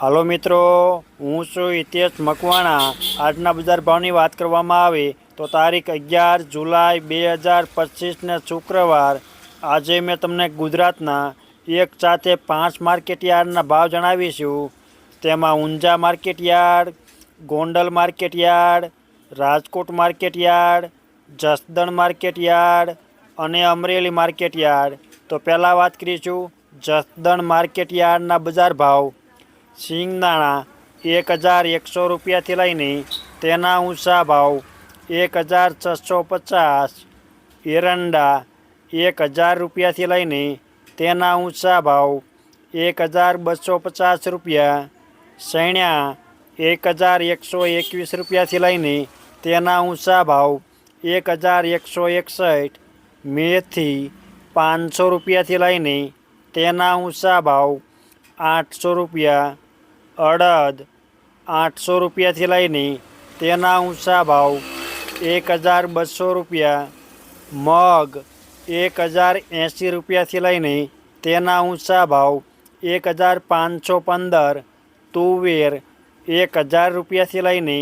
હાલો મિત્રો, હું છું હિતેશ મકવાણા. આજના બજાર ભાવની વાત કરવામાં આવે તો તારીખ અગિયાર જુલાઈ બે હજાર પચીસને શુક્રવાર. આજે મેં તમને ગુજરાતના એક સાથે પાંચ માર્કેટ યાર્ડના ભાવ જણાવીશું. તેમાં Unjha market yard, Gondal market yard, Rajkot market yard, Jasdan market yard અને અમરેલી માર્કેટ યાર્ડ. તો પહેલાં વાત કરીશું જસદણ માર્કેટ યાર્ડના બજાર ભાવ. સિંગદાણા એક હજાર એકસો રૂપિયાથી લઈને તેના ઊંચા ભાવ એક હજાર છસો પચાસ, એરંડા એક હજાર રૂપિયાથી લઈને તેના ઊંચા ભાવ એક હજાર બસો પચાસ રૂપિયા, સૈણ્યા એક હજાર એકસો એકવીસ રૂપિયાથી લઈને તેના ઊંચા ભાવ એક હજાર એકસો એકસઠ, મેથી પાંચસો રૂપિયાથી લઈને તેના ઊંચા ભાવ આઠસો રૂપિયા અડદ આઠસો રૂપિયાથી લઈને તેના ઊંચા ભાવ એક હજાર બસો રૂપિયા, મગ એક હજાર એંસી રૂપિયાથી લઈને તેના ઊંચા ભાવ એક હજાર પાંચસો પંદર, તુવેર એક હજાર રૂપિયાથી લઈને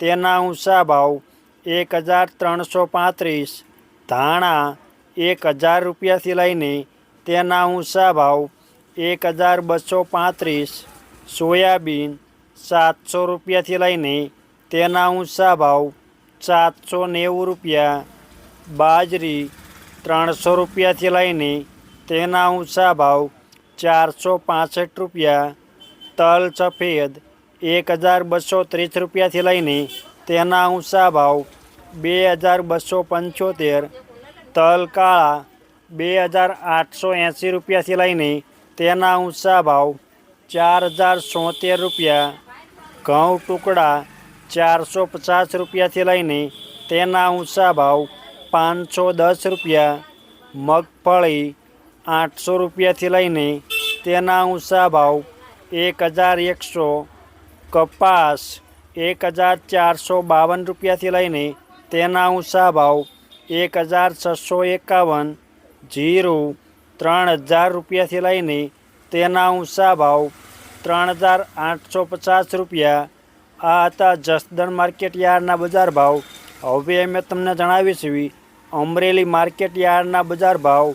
તેના ઊંચા ભાવ એક હજાર ત્રણસો પાંત્રીસ, ધાણા એક હજાર રૂપિયાથી લઈને તેના ઊંચા ભાવ એક હજાર બસો પાંત્રીસ સોયાબીન સાતસો રૂપિયાથી લઈને તેના ઊંચા ભાવ સાતસો નેવું રૂપિયા, બાજરી ત્રણસો રૂપિયાથી લઈને તેના ઊંચા ભાવ ચારસો પાસઠ રૂપિયા, તલ સફેદ એક હજાર બસો ત્રીસ રૂપિયાથી લઈને તેના ઊંચા ભાવ બે હજાર બસો પંચોતેર, તલ કાળા બે હજાર આઠસો એંસી રૂપિયાથી લઈને તેના ઊંચા ભાવ ચાર હજાર સોતેર રૂપિયા. ઘઉં ટુકડા ચારસો પચાસ રૂપિયાથી લઈને તેના ઊંચા ભાવ પાંચસો દસ રૂપિયા. મગફળી આઠસો રૂપિયાથી લઈને તેના ઊંચા ભાવ એક હજાર એકસો. કપાસ એક હજાર ચારસો બાવન રૂપિયાથી લઈને તેના ઊંચા ભાવ એક હજાર છસો એકાવન. જીરું ત્રણ હજાર રૂપિયાથી લઈને તેના ઊંચા ભાવ ત્રણ હજાર આઠસો પચાસ રૂપિયા. આ હતા જસદણ માર્કેટ યાર્ડના બજાર ભાવ. હવે મેં તમને જણાવીશું અમરેલી માર્કેટ યાર્ડના બજાર ભાવ.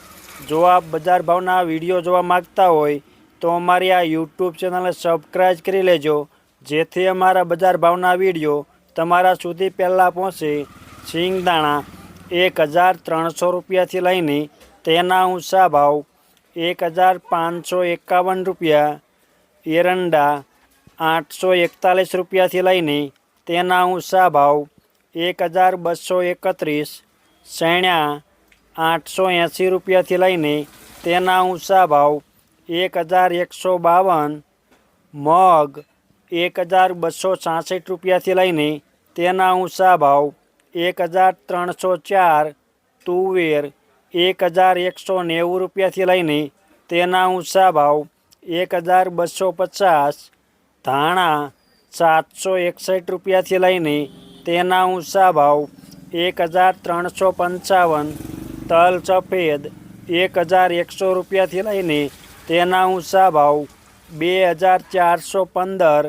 જો આપ બજાર ભાવના વીડિયો જોવા માગતા હોય, તો અમારી આ યુટ્યુબ ચેનલને સબસ્ક્રાઈબ કરી લેજો, જેથી અમારા બજાર ભાવના વીડિયો તમારા સુધી પહેલાં પહોંચે. સિંગદાણા એક હજાર ત્રણસો રૂપિયાથી લઈને તેના ઊંચા ભાવ એક હજાર પાંચસો એકાવન રૂપિયા, એરંડા આઠસો એકતાલીસ રૂપિયાથી લઈને તેના ઊંચા ભાવ એક હજાર બસો એકત્રીસ સૈણ્યા આઠસો એંસી રૂપિયાથી લઈને તેના ઊંચા ભાવ એક હજાર એકસો બાવન, મગ એક હજાર બસો છાસઠ રૂપિયાથી લઈને તેના ઊંચા ભાવ એક હજાર ત્રણસો ચાર, તુવેર એક હજાર એકસો નેવું રૂપિયાથી લઈને તેના ઊંચા ભાવ એક હજાર બસો પચાસ, ધાણા સાતસો એકસઠ રૂપિયાથી લઈને તેના ઊંચા ભાવ એક હજાર ત્રણસો પંચાવન, તલ સફેદ એક હજાર એકસો રૂપિયાથી લઈને તેના ઊંચા ભાવ બે હજાર ચારસો પંદર,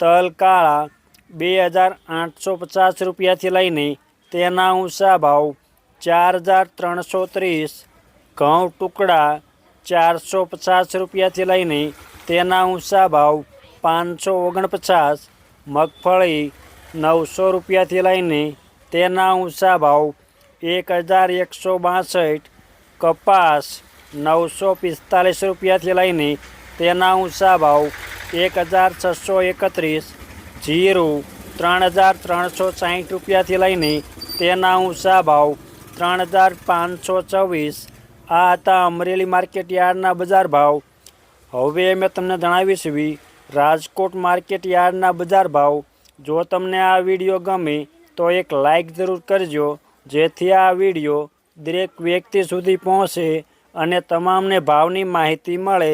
તલ કાળા બે હજાર આઠસો પચાસ રૂપિયાથી લઈને તેના ઊંચા ભાવ ચાર હજાર ત્રણસો ત્રીસ ઘઉં ટુકડા ચારસો પચાસ રૂપિયાથી લઈને તેના ઊંચા ભાવ પાંચસો ઓગણપચાસ મગફળી નવસો રૂપિયાથી લઈને તેના ઊંચા ભાવ એક હજાર એકસો બાસઠ કપાસ નવસો પિસ્તાલીસ રૂપિયાથી લઈને તેના ઊંચા ભાવ એક હજાર છસો એકત્રીસ જીરું ત્રણ હજાર ત્રણસો સાહીઠ રૂપિયાથી લઈને તેના ઊંચા ભાવ ત્રણ હજાર પાંચસો ચોવીસ આ હતા અમરેલી માર્કેટ યાર્ડના બજાર ભાવ. હવે મેં તમને જણાવીશ બી રાજકોટ માર્કેટ યાર્ડના બજાર ભાવ. જો તમને આ વીડિયો ગમે, તો એક લાઈક જરૂર કરજો, જેથી આ વીડિયો દરેક વ્યક્તિ સુધી પહોંચે અને તમામને ભાવની માહિતી મળે.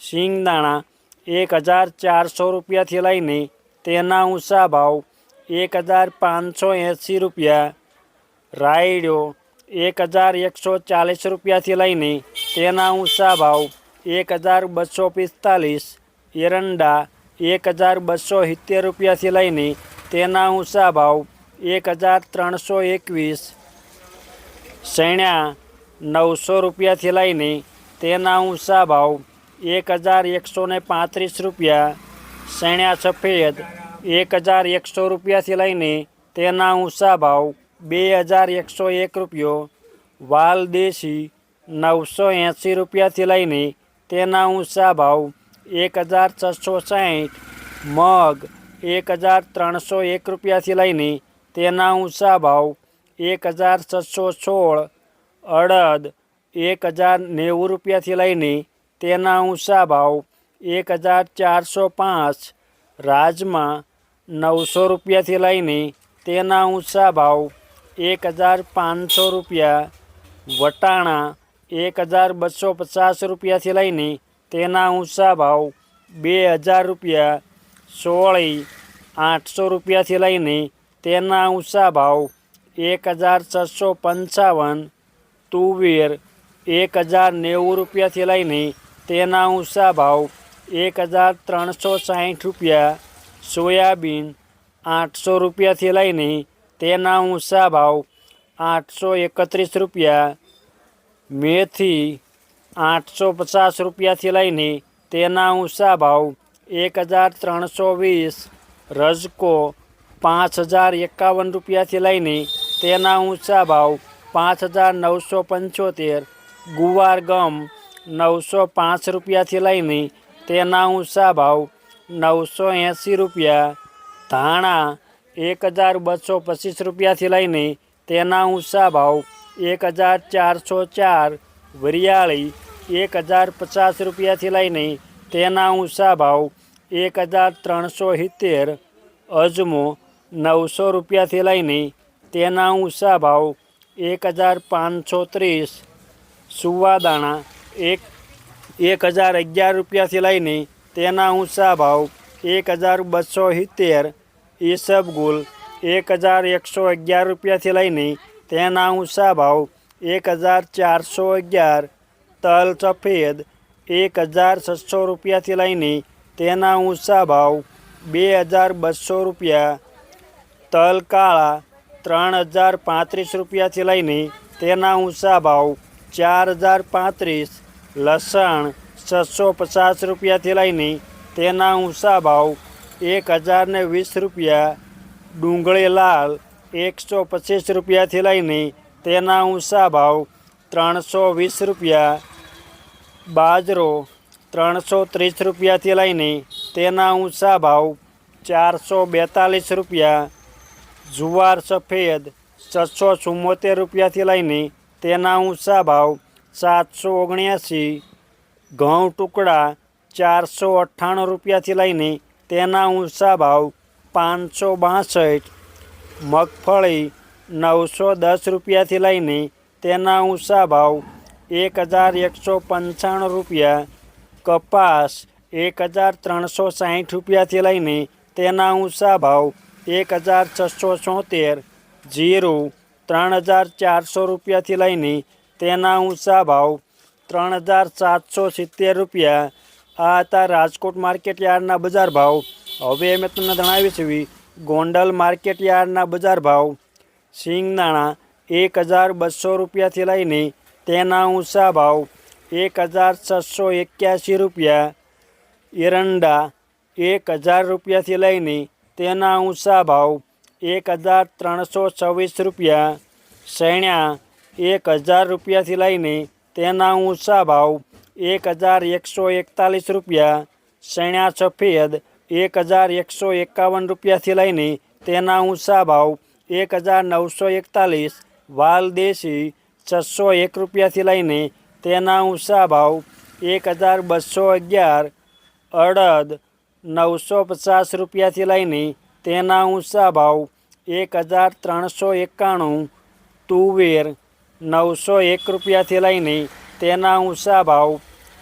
સિંગદાણા એક હજાર ચારસો રૂપિયાથી લઈને તેના ઊંચા ભાવ એક હજાર પાંચસો એંસી રૂપિયા. રાયડો એક હજાર એકસો ચાલીસ રૂપિયાથી લઈને તેના ઊંચા ભાવ એક હજાર બસો પિસ્તાલીસ, એરંડા એક હજાર બસો સિત્તેર રૂપિયાથી લઈને તેના ઊંચા ભાવ એક હજાર ત્રણસો એકવીસ સૈણા નવસો રૂપિયાથી લઈને તેના ઊંચા ભાવ એક હજાર એકસો ને પાંત્રીસ રૂપિયા સૈણા સફેદ એક હજાર એકસો રૂપિયાથી લઈને તેના ઊંચા ભાવ બે હજાર એકસો એક રૂપિયો વાલ દેશી નવસો એંસી રૂપિયાથી લઈને તેના ઊંચા ભાવ એક હજાર છસો સાહીઠ, મગ એક હજાર ત્રણસો એક રૂપિયાથી લઈને તેના ઊંચા ભાવ એક હજાર છસો સોળ, અડદ એક હજાર નેવું રૂપિયાથી લઈને તેના ઊંચા ભાવ એક હજાર ચારસો પાંચ, રાજમા નવસો રૂપિયાથી લઈને તેના ઊંચા ભાવ એક હજાર પાંચસો રૂપિયા, વટાણા એક હજાર બસો પચાસ રૂપિયાથી લઈને તેના ઊંચા ભાવ બે હજાર રૂપિયા, સોળી આઠસો રૂપિયાથી લઈને તેના ઊંચા ભાવ એક હજાર છસો પંચાવન, તુવેર એક હજાર નેવું રૂપિયાથી લઈને તેના ઊંચા ભાવ એક હજાર ત્રણસો સાહીઠ રૂપિયા, સોયાબીન આઠસો રૂપિયાથી લઈને તેના ઊંચા ભાવ આઠસો એકત્રીસ રૂપિયા. મેથી આઠસો પચાસ રૂપિયાથી લઈને તેના ઊંચા ભાવ એક હજાર ત્રણસો વીસ. રજકો પાંચ હજાર એકાવન રૂપિયાથી લઈને તેના ઊંચા ભાવ પાંચ હજાર નવસો પંચોતેર. ગુવાર ગમ નવસો પાંચ રૂપિયાથી લઈને તેના ઊંચા ભાવ નવસો એંસી રૂપિયા. ધાણા એક હજાર બસો પચીસ રૂપિયાથી લઈને તેના ઊંચા ભાવ એક હજાર ચારસો ચાર, વરિયાળી એક હજાર પચાસ રૂપિયાથી લઈને તેના ઊંચા ભાવ એક હજાર ત્રણસો સિત્તેર, અજમો નવસો રૂપિયાથી લઈને તેના ઊંચા ભાવ એક હજાર પાંચસો ત્રીસ, સુવાદાણા એક એક હજાર અગિયાર રૂપિયાથી લઈને તેના ઊંચા ભાવ એક હજાર બસો સિત્તેર ઈસબગુલ એક હજાર એકસો અગિયાર રૂપિયાથી લઈને તેના ઊંચા ભાવ એક હજાર ચારસો અગિયાર, તલ સફેદ એક હજાર છસો રૂપિયાથી લઈને તેના ઊંચા ભાવ બે હજાર બસો રૂપિયા, તલ કાળા ત્રણ હજાર પાંત્રીસ રૂપિયાથી લઈને તેના ઊંચા ભાવ ચાર હજાર પાંત્રીસ, લસણ છસો પચાસ રૂપિયાથી લઈને તેના ઊંચા ભાવ એક હજાર ને વીસ રૂપિયા ડુંગળી લાલ એકસો પચીસ રૂપિયાથી લઈને તેના ઊંચા ભાવ ત્રણસો વીસ રૂપિયા, બાજરો ત્રણસો ત્રીસ રૂપિયાથી લઈને તેના ઊંચા ભાવ ચારસો બેતાલીસ રૂપિયા, જુવાર સફેદ છસો ચુમ્મોતેર રૂપિયાથી લઈને તેના ઊંચા ભાવ સાતસો ઓગણ્યાસી, ઘઉં ટુકડા ચારસો અઠ્ઠાણું રૂપિયાથી લઈને તેના ઊંચા ભાવ પાંચસો બાસઠ, મગફળી નવસો દસ રૂપિયાથી લઈને તેના ઊંચા ભાવ એક હજાર એકસો પંચાણું રૂપિયા, કપાસ એક હજાર ત્રણસો સાઠ રૂપિયાથી લઈને તેના ઊંચા ભાવ એક હજાર છસો છોતેર, જીરું ત્રણ હજાર ચારસો રૂપિયાથી લઈને તેના ઊંચા ભાવ ત્રણ હજાર સાતસો સિત્તેર રૂપિયા આ હતા રાજકોટ માર્કેટ યાર્ડના બજાર ભાવ. હવે અમે તમને જણાવીશું ગોંડલ માર્કેટ યાર્ડના બજાર ભાવ. સિંગદાણા એક હજાર બસો રૂપિયાથી લઈને તેના ઊંચા ભાવ એક હજાર છસો એક્યાસી રૂપિયા. એરંડા એક હજાર રૂપિયાથી લઈને તેના ઊંચા ભાવ એક હજાર ત્રણસો છવ્વીસ રૂપિયા. સૈણ્યા એક હજાર રૂપિયાથી લઈને તેના ઊંચા ભાવ એક હજાર એકસો એકતાલીસ રૂપિયા. સૈણા સફેદ એક હજાર એકસો એકાવન રૂપિયાથી લઈને તેના ઊંચા ભાવ એક હજાર નવસો એકતાલીસ, વાલ દેશી છસો એક રૂપિયાથી લઈને તેના ઊંચા ભાવ એક હજાર બસો અગિયાર, અડદ નવસો પચાસ રૂપિયાથી લઈને તેના ઊંચા ભાવ એક હજાર ત્રણસો એકાણું, તુવેર નવસો એક રૂપિયાથી લઈને તેના ઊંચા ભાવ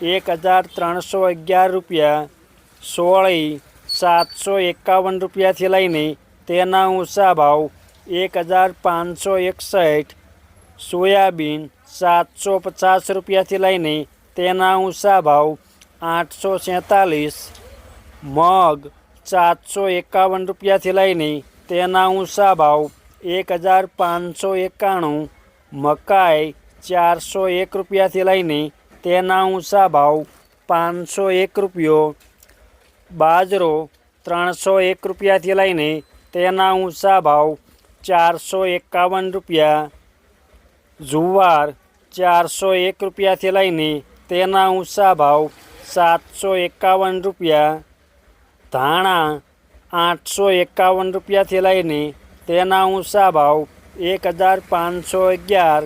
એક હજાર ત્રણસો અગિયાર રૂપિયા. સોળી સાતસો એકાવન રૂપિયાથી લઈને તેના ઊંચા ભાવ એક હજાર પાંચસો એકસઠ. સોયાબીન સાતસો પચાસ રૂપિયાથી લઈને તેના ઊંચા ભાવ આઠસો સેંતાલીસ મગ સાતસો એકાવન રૂપિયાથી લઈને તેના ઊંચા ભાવ એક હજાર પાંચસો એકાણું. મકાઈ ચારસો એક રૂપિયાથી લઈને તેના ઊંચા ભાવ પાંચસો એક રૂપિયો, બાજરો ત્રણસો એક રૂપિયાથી લઈને તેના ઊંચા ભાવ ચારસો એકાવન રૂપિયા, જુવાર ચારસો એક રૂપિયાથી લઈને તેના ઊંચા ભાવ સાતસો એકાવન રૂપિયા, ધાણા આઠસો એકાવન રૂપિયાથી લઈને તેના ઊંચા ભાવ એક હજાર પાંચસો અગિયાર,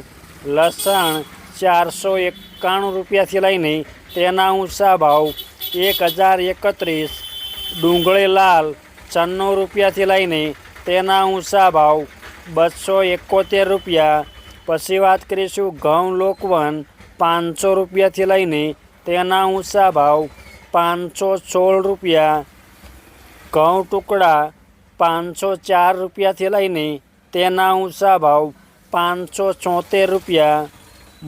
લસણ ચારસો એકાણું રૂપિયાથી લઈને તેના ઊંચા ભાવ એક હજાર એકત્રીસ, ડુંગળી લાલ છન્નું રૂપિયાથી લઈને તેના ઊંચા ભાવ બસો એકોતેર રૂપિયા. પછી વાત કરીશું ઘઉં લોકવન પાંચસો રૂપિયાથી લઈને તેના ઊંચા ભાવ પાંચસો સોળ રૂપિયા. ઘઉં ટુકડા પાંચસો ચાર રૂપિયાથી લઈને તેના ઊંચા ભાવ પાંચસો છોતેર રૂપિયા.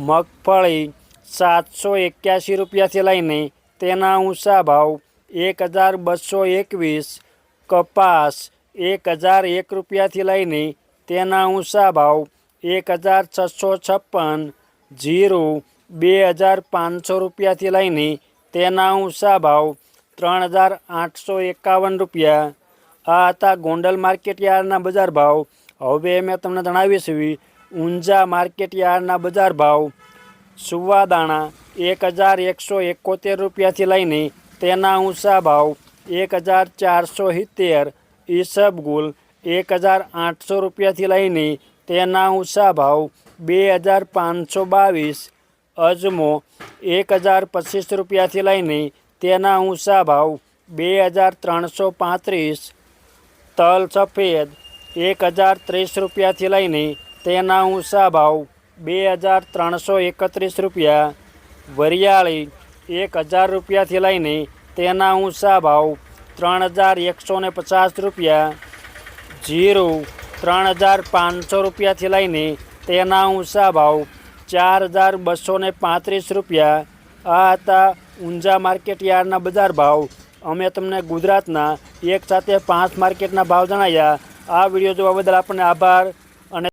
મગફળી સાતસો એક્યાસી રૂપિયાથી લઈને તેના ઊંચા ભાવ એક હજાર બસો એકવીસ, કપાસ એક હજાર એક રૂપિયાથી લઈને તેના ઊંચા ભાવ એક હજાર છસો છપ્પન, જીરું બે હજાર પાંચસો રૂપિયાથી લઈને તેના ઊંચા ભાવ ત્રણ હજાર આઠસો એકાવન રૂપિયા. આ હતા ગોંડલ માર્કેટ યાર્ડના બજાર ભાવ. હવે મેં તમને જણાવી છે ઊંઝા માર્કેટ યાર્ડના બજાર ભાવ સુવાદાણા એક હજાર એકસો એકોતેર રૂપિયાથી લઈને તેના ઊંચા ભાવ એક હજાર ચારસો સિત્તેર ઈસબગુલ એક હજાર આઠસો રૂપિયાથી લઈને તેના ઊંચા ભાવ બે હજાર પાંચસો બાવીસ, અજમો એક હજાર પચીસ રૂપિયાથી લઈને તેના ઊંચા ભાવ બે હજાર ત્રણસો પાંત્રીસ, તલ સફેદ એક હજાર ત્રીસ રૂપિયાથી લઈને તેના ઊંચા ભાવ બે હજાર ત્રણસો એકત્રીસ રૂપિયા. વરિયાળી એક હજાર રૂપિયાથી લઈને તેના ઊંચા ભાવ ત્રણ હજાર એકસો ને પચાસ રૂપિયા. જીરું ત્રણ હજાર પાંચસો રૂપિયાથી લઈને તેના ઊંચા ભાવ ચાર હજાર બસો ને પાંત્રીસ રૂપિયા. આ હતા ઊંઝા માર્કેટ યાર્ડના બજાર ભાવ. અમે તમને ગુજરાતના એક સાથે પાંચ માર્કેટના ભાવ જણાવ્યા આ વીડિયો જોવા બદલ આપણને આભાર.